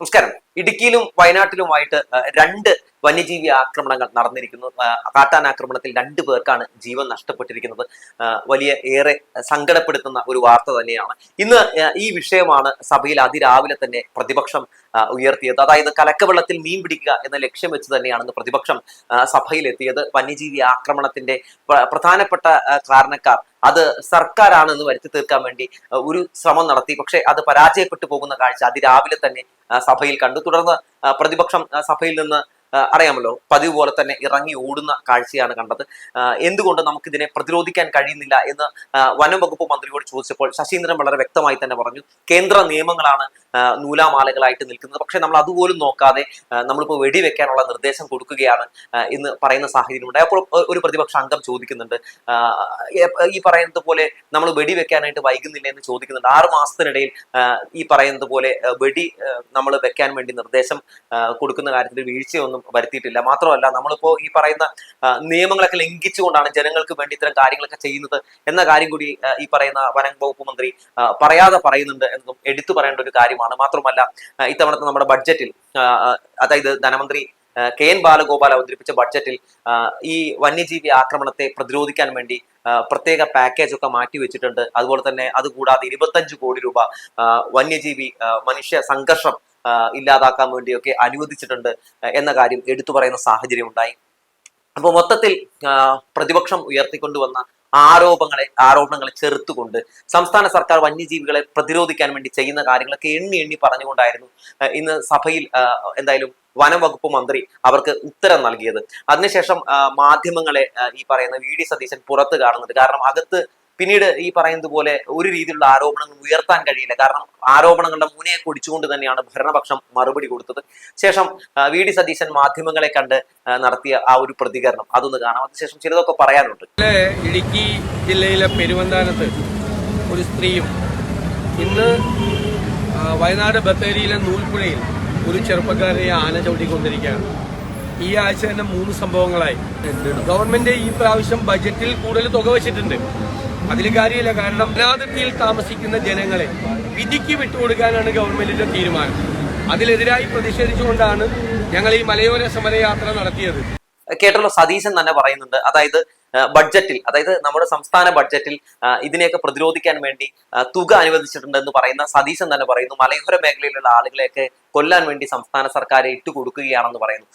നമസ്കാരം ഇടുക്കിയിലും വയനാട്ടിലുമായിട്ട് രണ്ട് വന്യജീവി ആക്രമണങ്ങൾ നടന്നിരിക്കുന്നു. കാട്ടാൻ ആക്രമണത്തിൽ രണ്ടു പേർക്കാണ് ജീവൻ നഷ്ടപ്പെട്ടിരിക്കുന്നത്. വലിയ ഏറെ സങ്കടപ്പെടുത്തുന്ന ഒരു വാർത്ത തന്നെയാണ്. ഇന്ന് ഈ വിഷയമാണ് സഭയിൽ അതിരാവിലെ തന്നെ പ്രതിപക്ഷം ഉയർത്തിയത്. അതായത് കലക്കവെള്ളത്തിൽ മീൻ പിടിക്കുക എന്ന ലക്ഷ്യം വെച്ച് തന്നെയാണ് പ്രതിപക്ഷം സഭയിലെത്തിയത്. വന്യജീവി ആക്രമണത്തിന്റെ പ്രധാനപ്പെട്ട കാരണക്കാർ. അത് സർക്കാരാണെന്ന് വരുത്തി തീർക്കാൻ വേണ്ടി ഒരു ശ്രമം നടത്തി. പക്ഷേ അത് പരാജയപ്പെട്ടു പോകുന്ന കാഴ്ച അതിരാവിലെ തന്നെ സഭയിൽ കണ്ടു. തുടർന്ന് പ്രതിപക്ഷം സഭയിൽ നിന്ന് അറിയാമല്ലോ പതിവ് പോലെ തന്നെ ഇറങ്ങി ഓടുന്ന കാഴ്ചയാണ് കണ്ടത്. എന്തുകൊണ്ട് നമുക്കിതിനെ പ്രതിരോധിക്കാൻ കഴിയുന്നില്ല എന്ന് വനം വകുപ്പ് മന്ത്രിയോട് ചോദിച്ചപ്പോൾ ശശീന്ദ്രൻ വളരെ വ്യക്തമായി തന്നെ പറഞ്ഞു കേന്ദ്ര നിയമങ്ങളാണ് നൂലാമാലകളായിട്ട് നിൽക്കുന്നത്. പക്ഷെ നമ്മൾ അതുപോലും നോക്കാതെ നമ്മളിപ്പോൾ വെടിവെക്കാനുള്ള നിർദ്ദേശം കൊടുക്കുകയാണ് എന്ന് പറയുന്ന സാഹചര്യമുണ്ട്. അപ്പോൾ ഒരു പ്രതിപക്ഷ അംഗം ചോദിക്കുന്നുണ്ട് ഈ പറയുന്നത് പോലെ നമ്മൾ വെടിവെക്കാനായിട്ട് വൈകുന്നില്ല എന്ന് ചോദിക്കുന്നുണ്ട്. ആറ് മാസത്തിനിടയിൽ ഈ പറയുന്നത് പോലെ വെടി നമ്മൾ വെക്കാൻ വേണ്ടി നിർദ്ദേശം കൊടുക്കുന്ന കാര്യത്തിൽ വീഴ്ചയൊന്നും വരുത്തിയിട്ടില്ല. മാത്രമല്ല നമ്മളിപ്പോ ഈ പറയുന്ന നിയമങ്ങളൊക്കെ ലംഘിച്ചുകൊണ്ടാണ് ജനങ്ങൾക്ക് വേണ്ടി ഇത്തരം കാര്യങ്ങളൊക്കെ ചെയ്യുന്നത് എന്ന കാര്യം കൂടി ഈ പറയുന്ന വനം വകുപ്പ് മന്ത്രി പറയാതെ പറയുന്നുണ്ട് എന്നതും എടുത്തു പറയേണ്ട ഒരു കാര്യമാണ്. മാത്രമല്ല ഇത്തവണത്തെ നമ്മുടെ ബഡ്ജറ്റിൽ അതായത് ധനമന്ത്രി കെ എൻ ബാലഗോപാൽ അവതരിപ്പിച്ച ബഡ്ജറ്റിൽ ഈ വന്യജീവി ആക്രമണത്തെ പ്രതിരോധിക്കാൻ വേണ്ടി പ്രത്യേക പാക്കേജ് ഒക്കെ മാറ്റി വെച്ചിട്ടുണ്ട്. അതുപോലെ തന്നെ അതുകൂടാതെ ഇരുപത്തഞ്ച് കോടി രൂപ വന്യജീവി മനുഷ്യ സംഘർഷം ഇല്ലാതാക്കാൻ വേണ്ടിയൊക്കെ അനുവദിച്ചിട്ടുണ്ട് എന്ന കാര്യം എടുത്തു പറയുന്ന സാഹചര്യം ഉണ്ടായി. അപ്പോൾ മൊത്തത്തിൽ പ്രതിപക്ഷം ഉയർത്തിക്കൊണ്ടുവന്ന ആരോപങ്ങളെ ആരോപണങ്ങളെ ചെറുത്തുകൊണ്ട് സംസ്ഥാന സർക്കാർ വന്യജീവികളെ പ്രതിരോധിക്കാൻ വേണ്ടി ചെയ്യുന്ന കാര്യങ്ങളൊക്കെ എണ്ണി എണ്ണി പറഞ്ഞുകൊണ്ടായിരുന്നു ഇന്ന് സഭയിൽ എന്തായാലും വനം വകുപ്പ് മന്ത്രി അവർക്ക് ഉത്തരം നൽകിയത്. അതിനുശേഷം മാധ്യമങ്ങളെ ഈ പറയുന്ന വി ഡി സതീശൻ പുറത്ത് കാണുന്നുണ്ട്. കാരണം അകത്ത് പിന്നീട് ഈ പറയുന്നത് പോലെ ഒരു രീതിയിലുള്ള ആരോപണങ്ങൾ ഉയർത്താൻ കഴിയില്ല. കാരണം ആരോപണങ്ങളുടെ മുനയെ കുടിച്ചുകൊണ്ട് തന്നെയാണ് ഭരണപക്ഷം മറുപടി കൊടുത്തത്. ശേഷം വി. ഡി. സതീശൻ മാധ്യമങ്ങളെ കണ്ട് നടത്തിയ ആ ഒരു പ്രതികരണം. അതൊന്ന് കാണാം. അതിനുശേഷം ചിലതൊക്കെ പറയാനുണ്ട്. ഇടുക്കി ജില്ലയിലെ പെരുവന്താനത്ത് ഒരു സ്ത്രീയും ഇന്ന് വയനാട് ബത്തേരിയിലെ നൂൽപ്പുഴയിൽ ഒരു ചെറുപ്പക്കാരനെ ആന ചവിട്ടിക്കൊണ്ടിരിക്കുകയാണ്. ഈ ആഴ്ച തന്നെ മൂന്ന് സംഭവങ്ങളായി. ഗവൺമെന്റ് ഈ പ്രാവശ്യം ബജറ്റിൽ കൂടുതൽ തുക വെച്ചിട്ടുണ്ട്. അതിൽ കാര്യമില്ല കാരണം അനാഥത്തിൽ താമസിക്കുന്ന ജനങ്ങളെ വിധിക്ക് വിട്ടുകൊടുക്കാനാണ് ഗവൺമെന്റിന്റെ തീരുമാനം. അതിലെതിരായി പ്രതിഷേധിച്ചുകൊണ്ടാണ് ഞങ്ങൾ ഈ മലയോര സമരയാത്ര നടത്തിയത്. കേട്ടല്ലോ സതീശൻ തന്നെ പറയുന്നുണ്ട്. അതായത് ബഡ്ജറ്റിൽ അതായത് നമ്മുടെ സംസ്ഥാന ബഡ്ജറ്റിൽ ഇതിനെയൊക്കെ പ്രതിരോധിക്കാൻ വേണ്ടി തുക അനുവദിച്ചിട്ടുണ്ട് എന്ന് പറയുന്ന സതീശൻ തന്നെ പറയുന്നു. മലയോര മേഖലയിലുള്ള ആളുകളെയൊക്കെ കൊല്ലാൻ വേണ്ടി സംസ്ഥാന സർക്കാർ ഇട്ടു കൊടുക്കുകയാണെന്ന് പറയുന്നു.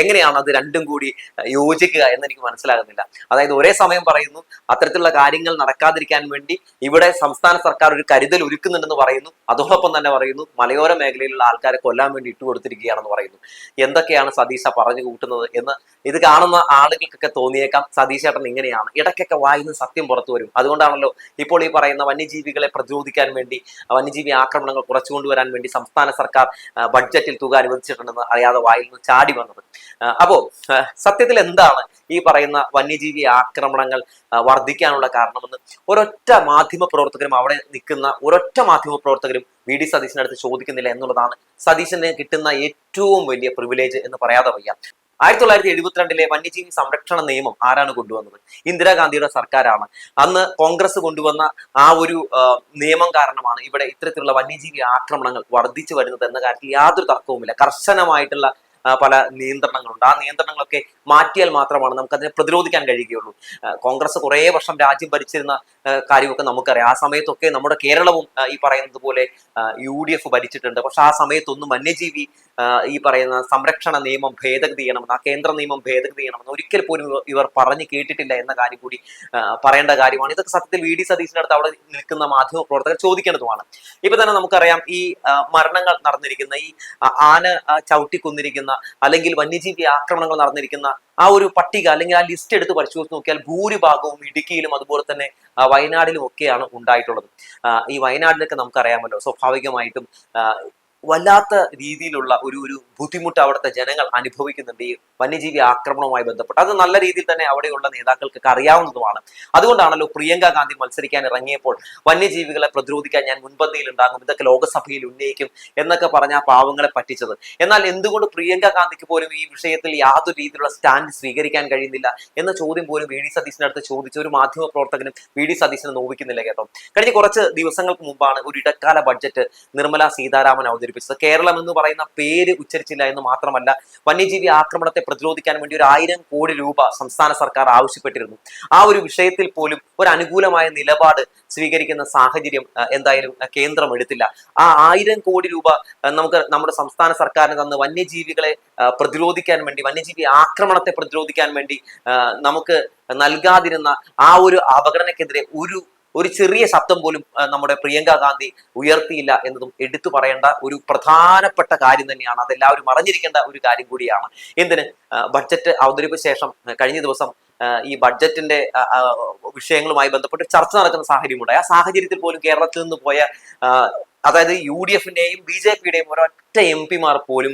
എങ്ങനെയാണ് അത് രണ്ടും കൂടി യോജിക്കുക എന്ന് എനിക്ക് മനസ്സിലാകുന്നില്ല. അതായത് ഒരേ സമയം പറയുന്നു അത്തരത്തിലുള്ള കാര്യങ്ങൾ നടക്കാതിരിക്കാൻ വേണ്ടി ഇവിടെ സംസ്ഥാന സർക്കാർ ഒരു കരുതൽ ഒരുക്കുന്നുണ്ടെന്ന് പറയുന്നു. അതോടൊപ്പം തന്നെ പറയുന്നു മലയോര മേഖലയിലുള്ള ആൾക്കാരെ കൊല്ലാൻ വേണ്ടി ഇട്ടുകൊടുത്തിരിക്കുകയാണെന്ന് പറയുന്നു. എന്തൊക്കെയാണ് സതീശ പറഞ്ഞു കൂട്ടുന്നത് എന്ന് ഇത് കാണുന്ന ആളുകൾക്കൊക്കെ തോന്നിയേക്കാം. സതീശേട്ടൻ ഇങ്ങനെയാണ്. ഇടയ്ക്കൊക്കെ വായിന്ന് സത്യം പുറത്തു വരും. അതുകൊണ്ടാണല്ലോ ഇപ്പോൾ ഈ പറയുന്ന വന്യജീവികളെ പ്രതിരോധിക്കാൻ വേണ്ടി വന്യജീവി ആക്രമണങ്ങൾ കുറച്ചുകൊണ്ടുവരാൻ വേണ്ടി സംസ്ഥാന സർക്കാർ ബഡ്ജറ്റിൽ തുക അനുവദിച്ചിട്ടുണ്ടെന്ന് അറിയാതെ വായിൽ നിന്ന് ചാടി വന്നത്. അപ്പോൾ അപ്പോ സത്യത്തിൽ എന്താണ് ഈ പറയുന്ന വന്യജീവി ആക്രമണങ്ങൾ വർദ്ധിക്കാനുള്ള കാരണമെന്ന് ഒരൊറ്റ മാധ്യമ പ്രവർത്തകരും അവിടെ നിൽക്കുന്ന ഒരൊറ്റ മാധ്യമ പ്രവർത്തകരും വി ഡി സതീശിനടുത്ത് ചോദിക്കുന്നില്ല എന്നുള്ളതാണ് സതീശന് കിട്ടുന്ന ഏറ്റവും വലിയ പ്രിവിലേജ് എന്ന് പറയാതെ വയ്യ. ആയിരത്തി തൊള്ളായിരത്തി എഴുപത്തിരണ്ടിലെ വന്യജീവി സംരക്ഷണ നിയമം ആരാണ് കൊണ്ടുവന്നത്? ഇന്ദിരാഗാന്ധിയുടെ സർക്കാരാണ്. അന്ന് കോൺഗ്രസ് കൊണ്ടുവന്ന ആ ഒരു നിയമം കാരണമാണ് ഇവിടെ ഇത്തരത്തിലുള്ള വന്യജീവി ആക്രമണങ്ങൾ വർദ്ധിച്ചു വരുന്നത് എന്ന കാര്യത്തിൽ യാതൊരു തർക്കവുമില്ല. കർശനമായിട്ടുള്ള പല നിയന്ത്രണങ്ങളുണ്ട്. ആ നിയന്ത്രണങ്ങളൊക്കെ മാറ്റിയാൽ മാത്രമാണ് നമുക്കതിനെ പ്രതിരോധിക്കാൻ കഴിയുകയുള്ളൂ. കോൺഗ്രസ് കുറേ വർഷം രാജ്യം ഭരിച്ചിരുന്ന കാര്യമൊക്കെ നമുക്കറിയാം. ആ സമയത്തൊക്കെ നമ്മുടെ കേരളവും ഈ പറയുന്നത് പോലെ യു ഡി എഫ് ഭരിച്ചിട്ടുണ്ട്. പക്ഷെ ആ സമയത്തൊന്നും വന്യജീവി ഈ പറയുന്ന സംരക്ഷണ നിയമം ഭേദഗതി ചെയ്യണമെന്ന് ആ കേന്ദ്ര നിയമം ഭേദഗതി ചെയ്യണമെന്ന് ഒരിക്കൽ പോലും ഇവർ- പറഞ്ഞു കേട്ടിട്ടില്ല എന്ന കാര്യം കൂടി പറയേണ്ട കാര്യമാണ്. ഇതൊക്കെ സത്യത്തിൽ വി ഡി സതീശിന്റെ അടുത്ത് അവിടെ നിൽക്കുന്ന മാധ്യമ പ്രവർത്തകർ ചോദിക്കേണ്ടതുമാണ്. ഇപ്പൊ തന്നെ നമുക്കറിയാം ഈ മരണങ്ങൾ നടന്നിരിക്കുന്ന ഈ ആന ചവിട്ടിക്കൊന്നിരിക്കുന്ന അല്ലെങ്കിൽ വന്യജീവി ആക്രമണങ്ങൾ നടന്നിരിക്കുന്ന ആ ഒരു പട്ടിക അല്ലെങ്കിൽ ആ ലിസ്റ്റ് എടുത്ത് പരിശോധിച്ച് നോക്കിയാൽ ഭൂരിഭാഗവും ഇടുക്കിയിലും അതുപോലെ തന്നെ വയനാടിലും ഒക്കെയാണ് ഉണ്ടായിട്ടുള്ളത്. ഈ വയനാടിലൊക്കെ നമുക്കറിയാമല്ലോ സ്വാഭാവികമായിട്ടും വല്ലാത്ത രീതിയിലുള്ള ഒരു ഒരു ബുദ്ധിമുട്ട് അവിടുത്തെ ജനങ്ങൾ അനുഭവിക്കുന്നുണ്ട് ഈ വന്യജീവി ആക്രമണവുമായി ബന്ധപ്പെട്ട്. അത് നല്ല രീതിയിൽ തന്നെ അവിടെയുള്ള നേതാക്കൾക്കൊക്കെ അറിയാവുന്നതുമാണ്. അതുകൊണ്ടാണല്ലോ പ്രിയങ്ക ഗാന്ധി മത്സരിക്കാൻ ഇറങ്ങിയപ്പോൾ വന്യജീവികളെ പ്രതിരോധിക്കാൻ ഞാൻ മുൻപന്തിയിൽ ഉണ്ടാകും ഇതൊക്കെ ലോകസഭയിൽ ഉന്നയിക്കും എന്നൊക്കെ പറഞ്ഞ ആ പാവങ്ങളെ പറ്റിച്ചത്. എന്നാൽ എന്തുകൊണ്ട് പ്രിയങ്ക ഗാന്ധിക്ക് പോലും ഈ വിഷയത്തിൽ യാതൊരു രീതിയിലുള്ള സ്റ്റാൻഡ് സ്വീകരിക്കാൻ കഴിയുന്നില്ല എന്ന ചോദ്യം പോലും വി ഡി സതീശിന്റെ അടുത്ത് ചോദിച്ച ഒരു മാധ്യമ പ്രവർത്തകനും വി ഡി സതീശനെ നോവിക്കുന്നില്ല കേട്ടോ. കഴിഞ്ഞ കുറച്ച് ദിവസങ്ങൾക്ക് മുമ്പാണ് ഒരു ഇടക്കാല ബഡ്ജറ്റ് നിർമ്മല സീതാരാമൻ അവതരിപ്പിച്ചത്. സൂചിപ്പിച്ചത് കേരളം എന്ന് പറയുന്ന പേര് ഉച്ചരിച്ചില്ല എന്ന് മാത്രമല്ല വന്യജീവി ആക്രമണത്തെ പ്രതിരോധിക്കാൻ വേണ്ടി ഒരു ആയിരം കോടി രൂപ സംസ്ഥാന സർക്കാർ ആവശ്യപ്പെട്ടിരുന്നു. ആ ഒരു വിഷയത്തിൽ പോലും ഒരു അനുകൂലമായ നിലപാട് സ്വീകരിക്കുന്ന സാഹചര്യം എന്തായാലും കേന്ദ്രം എടുത്തില്ല. ആ ആയിരം കോടി രൂപ നമുക്ക് നമ്മുടെ സംസ്ഥാന സർക്കാരിന് തന്ന് വന്യജീവികളെ പ്രതിരോധിക്കാൻ വേണ്ടി വന്യജീവി ആക്രമണത്തെ പ്രതിരോധിക്കാൻ വേണ്ടി നമുക്ക് നൽകാതിരുന്ന ആ ഒരു അപകടനക്കെതിരെ ഒരു ഒരു ചെറിയ ശബ്ദം പോലും നമ്മുടെ പ്രിയങ്ക ഗാന്ധി ഉയർത്തിയില്ല എന്നതും എടുത്തു പറയേണ്ട ഒരു പ്രധാനപ്പെട്ട കാര്യം തന്നെയാണ്. അതെല്ലാവരും അറിഞ്ഞിരിക്കേണ്ട ഒരു കാര്യം കൂടിയാണ്. എന്തിന്? ബഡ്ജറ്റ് അവതരിപ്പിച്ച ശേഷം കഴിഞ്ഞ ദിവസം ഈ ബഡ്ജറ്റിന്റെ വിഷയങ്ങളുമായി ബന്ധപ്പെട്ട് ചർച്ച നടക്കുന്ന സാഹചര്യമുണ്ടായി. ആ സാഹചര്യത്തിൽ പോലും കേരളത്തിൽ നിന്ന് പോയ അതായത് യു ഡി എഫിന്റെയും ബി ജെ പിയുടെയും ഒരൊറ്റ എം പിമാർ പോലും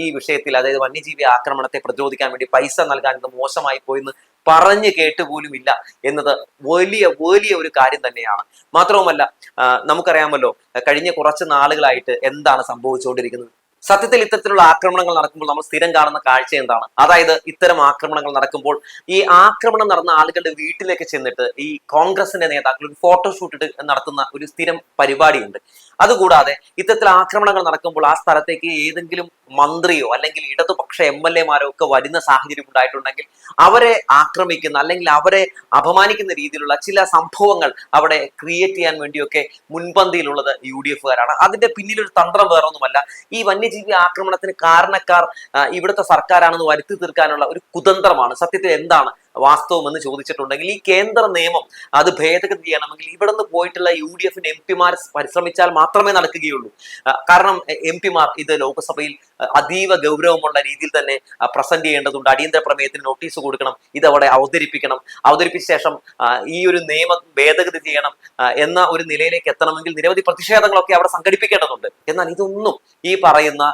ഈ വിഷയത്തിൽ അതായത് വന്യജീവി ആക്രമണത്തെ പ്രതിരോധിക്കാൻ വേണ്ടി പൈസ നൽകാൻ ഇത് മോശമായി പോയെന്ന് പറഞ്ഞു കേട്ട് പോലും ഇല്ല എന്നത് വലിയ വലിയ ഒരു കാര്യം തന്നെയാണ്. മാത്രവുമല്ല നമുക്കറിയാമല്ലോ കഴിഞ്ഞ കുറച്ച് നാളുകളായിട്ട് എന്താണ് സംഭവിച്ചുകൊണ്ടിരിക്കുന്നത്? സത്യത്തിൽ ഇത്തരത്തിലുള്ള ആക്രമണങ്ങൾ നടക്കുമ്പോൾ നമ്മൾ സ്ഥിരം കാണുന്ന കാഴ്ച എന്താണ്? അതായത് ഇത്തരം ആക്രമണങ്ങൾ നടക്കുമ്പോൾ ഈ ആക്രമണം നടന്ന ആളുകളുടെ വീട്ടിലേക്ക് ചെന്നിട്ട് ഈ കോൺഗ്രസിന്റെ നേതാക്കൾ ഒരു ഫോട്ടോഷൂട്ട് നടത്തുന്ന ഒരു സ്ഥിരം പരിപാടിയുണ്ട്. അതുകൂടാതെ ഇത്തരത്തിൽ ആക്രമണങ്ങൾ നടക്കുമ്പോൾ ആ സ്ഥലത്തേക്ക് ഏതെങ്കിലും മന്ത്രിയോ അല്ലെങ്കിൽ ഇടതുപക്ഷ എം എൽ എമാരോ ഒക്കെ വരുന്ന സാഹചര്യം ഉണ്ടായിട്ടുണ്ടെങ്കിൽ അവരെ ആക്രമിക്കുന്ന അല്ലെങ്കിൽ അവരെ അപമാനിക്കുന്ന രീതിയിലുള്ള ചില സംഭവങ്ങൾ അവിടെ ക്രിയേറ്റ് ചെയ്യാൻ വേണ്ടിയൊക്കെ മുൻപന്തിയിലുള്ളത് യു ഡി എഫുകാരാണ് അതിന്റെ പിന്നിലൊരു തന്ത്രം വേറൊന്നുമല്ല. ഈ വന്യജീവി ആക്രമണത്തിന് കാരണക്കാർ ഇവിടുത്തെ സർക്കാരാണെന്ന് വരുത്തി തീർക്കാനുള്ള ഒരു കുതന്ത്രമാണ്. സത്യത്തിൽ എന്താണ് വാസ്തവം എന്ന് ചോദിച്ചിട്ടുണ്ടെങ്കിൽ ഈ കേന്ദ്ര നിയമം അത് ഭേദഗതി ചെയ്യണമെങ്കിൽ ഇവിടെ നിന്ന് പോയിട്ടുള്ള യു ഡി എഫിന്റെ എം പിമാർ പരിശ്രമിച്ചാൽ മാത്രമേ നടക്കുകയുള്ളൂ. കാരണം എം പിമാർ ഇത് ലോക്സഭയിൽ അതീവ ഗൗരവമുള്ള രീതിയിൽ തന്നെ പ്രസന്റ് ചെയ്യേണ്ടതുണ്ട്. അടിയന്തര പ്രമേയത്തിന് നോട്ടീസ് കൊടുക്കണം. ഇത് അവിടെ അവതരിപ്പിക്കണം. അവതരിപ്പിച്ച ശേഷം ഈ ഒരു നിയമം ഭേദഗതി ചെയ്യണം എന്ന ഒരു നിലയിലേക്ക് എത്തണമെങ്കിൽ നിരവധി പ്രതിഷേധങ്ങളൊക്കെ അവിടെ സംഘടിപ്പിക്കേണ്ടതുണ്ട്. എന്നാൽ ഇതൊന്നും ഈ പറയുന്ന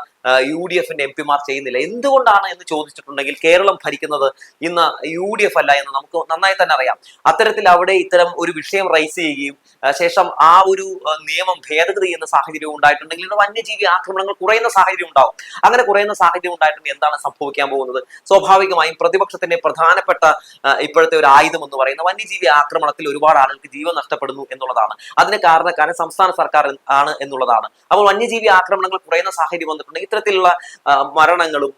യു ഡി എഫിന്റെ എം പിമാർ ചെയ്യുന്നില്ല. എന്തുകൊണ്ടാണ് എന്ന് ചോദിച്ചിട്ടുണ്ടെങ്കിൽ കേരളം ഭരിക്കുന്നത് ഇന്ന് യു ഡി എഫ് അല്ല എന്ന് നമുക്ക് നന്നായി തന്നെ അറിയാം. അത്തരത്തിൽ അവിടെ ഇത്തരം ഒരു വിഷയം റൈസ് ചെയ്യുകയും ശേഷം ആ ഒരു നിയമം ഭേദഗതി ചെയ്യുന്ന സാഹചര്യം ഉണ്ടായിട്ടുണ്ടെങ്കിൽ വന്യജീവി ആക്രമണങ്ങൾ കുറയുന്ന സാഹചര്യം ഉണ്ടാവും. അങ്ങനെ കുറയുന്ന സാഹചര്യം ഉണ്ടായിട്ടുണ്ടെങ്കിൽ എന്താണ് സംഭവിക്കാൻ പോകുന്നത്? സ്വാഭാവികമായും പ്രതിപക്ഷത്തിന്റെ പ്രധാനപ്പെട്ട ഇപ്പോഴത്തെ ഒരു ആയുധം എന്ന് പറയുന്ന വന്യജീവി ആക്രമണത്തിൽ ഒരുപാട് ആളുകൾക്ക് ജീവൻ നഷ്ടപ്പെടുന്നു എന്നുള്ളതാണ്. അതിന് കാരണക്കാരൻ സംസ്ഥാന സർക്കാർ ആണ് എന്നുള്ളതാണ്. അപ്പോൾ വന്യജീവി ആക്രമണങ്ങൾ കുറയുന്ന സാഹചര്യം വന്നിട്ടുണ്ടെങ്കിൽ ഇത്തരത്തിലുള്ള മരണങ്ങളും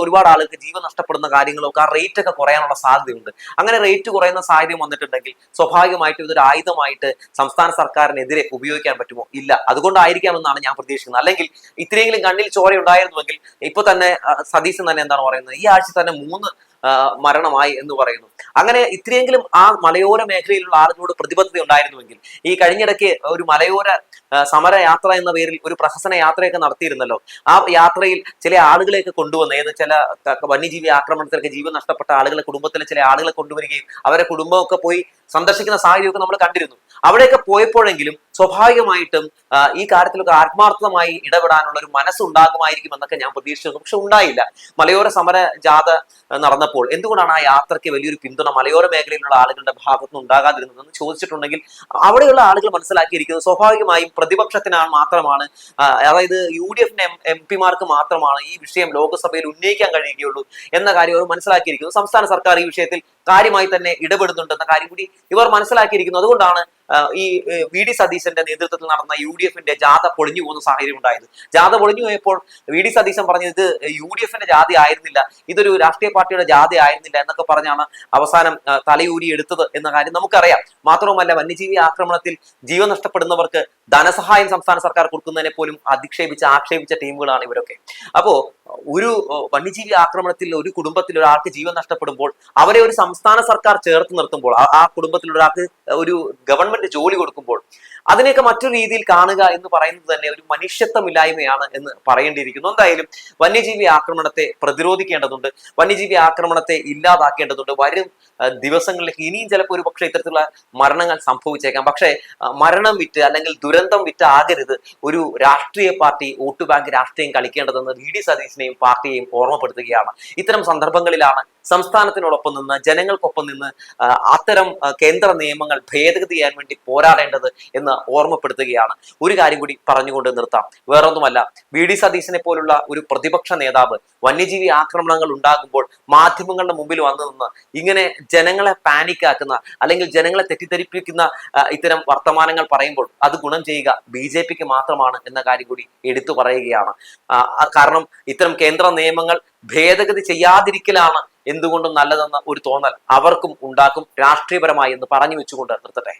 ഒരുപാട് ആളുകൾക്ക് ജീവൻ നഷ്ടപ്പെടുന്ന കാര്യങ്ങളും ഒക്കെ ആ റേറ്റ് ഒക്കെ കുറയാനുള്ള സാധ്യതയുണ്ട്. അങ്ങനെ റേറ്റ് കുറയുന്ന സാഹചര്യം വന്നിട്ടുണ്ടെങ്കിൽ സ്വാഭാവികമായിട്ടും ഇതൊരു ആയുധമായിട്ട് സംസ്ഥാന സർക്കാരിനെതിരെ ഉപയോഗിക്കാൻ പറ്റുമോ? ഇല്ല. അതുകൊണ്ടായിരിക്കാമെന്നാണ് ഞാൻ പ്രതീക്ഷിക്കുന്നത്. അല്ലെങ്കിൽ ഇത്രയെങ്കിലും കണ്ണിൽ ചോര ഉണ്ടായിരുന്നുവെങ്കിൽ ഇപ്പൊ തന്നെ സതീശൻ തന്നെ എന്താണ് പറയുന്നത്? ഈ ആഴ്ച തന്നെ മൂന്ന് മരണമായി എന്ന് പറയുന്നു. അങ്ങനെ ഇത്രയെങ്കിലും ആ മലയോര മേഖലയിലുള്ള ആളുകളോട് പ്രതിബദ്ധത ഉണ്ടായിരുന്നുവെങ്കിൽ ഈ കഴിഞ്ഞിടയ്ക്ക് ഒരു മലയോര ആ, സമര യാത്ര എന്ന പേരിൽ ഒരു പ്രഹസന യാത്രയൊക്കെ നടത്തിയിരുന്നല്ലോ. ആ യാത്രയിൽ ചില ആളുകളെയൊക്കെ കൊണ്ടുവന്ന് ഏത് ചില വന്യജീവി ആക്രമണത്തിലൊക്കെ ജീവൻ നഷ്ടപ്പെട്ട ആളുകളെ കുടുംബത്തിലെ ചില ആളുകളെ കൊണ്ടുവരികയും അവരെ കുടുംബമൊക്കെ പോയി സന്ദർശിക്കുന്ന സാഹചര്യമൊക്കെ നമ്മൾ കണ്ടിരുന്നു. അവിടെയൊക്കെ പോയപ്പോഴെങ്കിലും സ്വാഭാവികമായിട്ടും ഈ കാര്യത്തിലൊക്കെ ആത്മാർത്ഥമായി ഇടപെടാനുള്ള ഒരു മനസ്സുണ്ടാകുമായിരിക്കും എന്നൊക്കെ ഞാൻ പ്രതീക്ഷിച്ചു പക്ഷെ ഉണ്ടായില്ല. മലയോര സമര ജാഥ നടന്നപ്പോൾ എന്തുകൊണ്ടാണ് ആ യാത്രയ്ക്ക് വലിയൊരു പിന്തുണ മലയോര മേഖലയിലുള്ള ആളുകളുടെ ഭാഗത്തുനിന്ന് ഉണ്ടാകാതിരുന്നതെന്ന് ചോദിച്ചിട്ടുണ്ടെങ്കിൽ അവിടെയുള്ള ആളുകൾ മനസ്സിലാക്കിയിരിക്കുന്നത് സ്വാഭാവികമായും പ്രതിപക്ഷത്തിനാണ് മാത്രമാണ് അതായത് യു ഡി എഫിന്റെ എം പിമാർക്ക് മാത്രമാണ് ഈ വിഷയം ലോക്സഭയിൽ ഉന്നയിക്കാൻ കഴിയുകയുള്ളൂ എന്ന കാര്യം അവർ മനസ്സിലാക്കിയിരിക്കുന്നു. സംസ്ഥാന സർക്കാർ ഈ വിഷയത്തിൽ കാര്യമായി തന്നെ ഇടപെടുന്നുണ്ടെന്ന കാര്യം കൂടി ഇവർ മനസ്സിലാക്കിയിരിക്കുന്നു. അതുകൊണ്ടാണ് ഈ വി ഡി സതീശന്റെ നേതൃത്വത്തിൽ നടന്ന യു ഡി എഫിന്റെ ജാഥ പൊളിഞ്ഞു പോകുന്ന സാഹചര്യം ഉണ്ടായത്. ജാഥ പൊളിഞ്ഞു പോയപ്പോൾ വി ഡി സതീശൻ പറഞ്ഞത് ഇത് യു ഡി എഫിന്റെ ജാഥ ആയിരുന്നില്ല ഇതൊരു രാഷ്ട്രീയ പാർട്ടിയുടെ ജാതി ആയിരുന്നില്ല എന്നൊക്കെ പറഞ്ഞാണ് അവസാനം തലയൂരി എടുത്തത് എന്ന കാര്യം നമുക്കറിയാം. മാത്രവുമല്ല വന്യജീവി ആക്രമണത്തിൽ ജീവൻ നഷ്ടപ്പെടുന്നവർക്ക് ധനസഹായം സംസ്ഥാന സർക്കാർ കൊടുക്കുന്നതിനെ പോലും അധിക്ഷേപിച്ച് ആക്ഷേപിച്ച ടീമുകളാണ് ഇവരൊക്കെ. അപ്പോ ഒരു വന്യജീവി ആക്രമണത്തിൽ ഒരു കുടുംബത്തിൽ ഒരാൾക്ക് ജീവൻ നഷ്ടപ്പെടുമ്പോൾ അവരെ ഒരു സംസ്ഥാന സർക്കാർ ചേർത്ത് നിർത്തുമ്പോൾ ആ കുടുംബത്തിൽ ഒരാൾക്ക് ഒരു ഗവൺമെന്റ് ജോലി കൊടുക്കുമ്പോൾ അതിനെയൊക്കെ മറ്റൊരു രീതിയിൽ കാണുക എന്ന് പറയുന്നത് തന്നെ ഒരു മനുഷ്യത്വമില്ലായ്മയാണ് എന്ന് പറയേണ്ടിയിരിക്കുന്നു. എന്തായാലും വന്യജീവി ആക്രമണത്തെ പ്രതിരോധിക്കേണ്ടതുണ്ട്. വന്യജീവി ആക്രമണത്തെ ഇല്ലാതാക്കേണ്ടതുണ്ട്. വരും ദിവസങ്ങളിലേക്ക് ഇനിയും ചിലപ്പോൾ ഒരു പക്ഷേ ഇത്തരത്തിലുള്ള മരണങ്ങൾ സംഭവിച്ചേക്കാം. പക്ഷേ മരണം വിറ്റ് അല്ലെങ്കിൽ ദുരന്തം വിറ്റ് ആകരുത് ഒരു രാഷ്ട്രീയ പാർട്ടി വോട്ട് ബാങ്ക് രാഷ്ട്രീയം കളിക്കേണ്ടതെന്ന് വി. ഡി. സതീശിനെയും പാർട്ടിയെയും ഓർമ്മപ്പെടുത്തുകയാണ്. ഇത്തരം സന്ദർഭങ്ങളിലാണ് സംസ്ഥാനത്തിനോടൊപ്പം നിന്ന് ജനങ്ങൾക്കൊപ്പം നിന്ന് അത്തരം കേന്ദ്ര നിയമങ്ങൾ ഭേദഗതി ചെയ്യാൻ വേണ്ടി പോരാടേണ്ടത് എന്ന് ഓർമ്മപ്പെടുത്തുകയാണ്. ഒരു കാര്യം കൂടി പറഞ്ഞുകൊണ്ട് നിർത്താം. വേറൊന്നുമല്ല വി ഡി സതീശനെ പോലുള്ള ഒരു പ്രതിപക്ഷ നേതാവ് വന്യജീവി ആക്രമണങ്ങൾ ഉണ്ടാകുമ്പോൾ മാധ്യമങ്ങളുടെ മുമ്പിൽ വന്നു നിന്ന് ഇങ്ങനെ ജനങ്ങളെ പാനിക്കാക്കുന്ന അല്ലെങ്കിൽ ജനങ്ങളെ തെറ്റിദ്ധരിപ്പിക്കുന്ന ഇത്തരം വർത്തമാനങ്ങൾ പറയുമ്പോൾ അത് ഗുണം ചെയ്യുക ബി ജെ പിക്ക് മാത്രമാണ് എന്ന കാര്യം കൂടി എടുത്തു പറയുകയാണ്. കാരണം ഇത്തരം കേന്ദ്ര നിയമങ്ങൾ ഭേദഗതി ചെയ്യാതിരിക്കലാണ് എന്തുകൊണ്ടും നല്ലതെന്ന ഒരു തോന്നൽ അവർക്കും ഉണ്ടാക്കും രാഷ്ട്രീയപരമായി എന്ന് പറഞ്ഞു വെച്ചുകൊണ്ട് നിർത്തട്ടെ.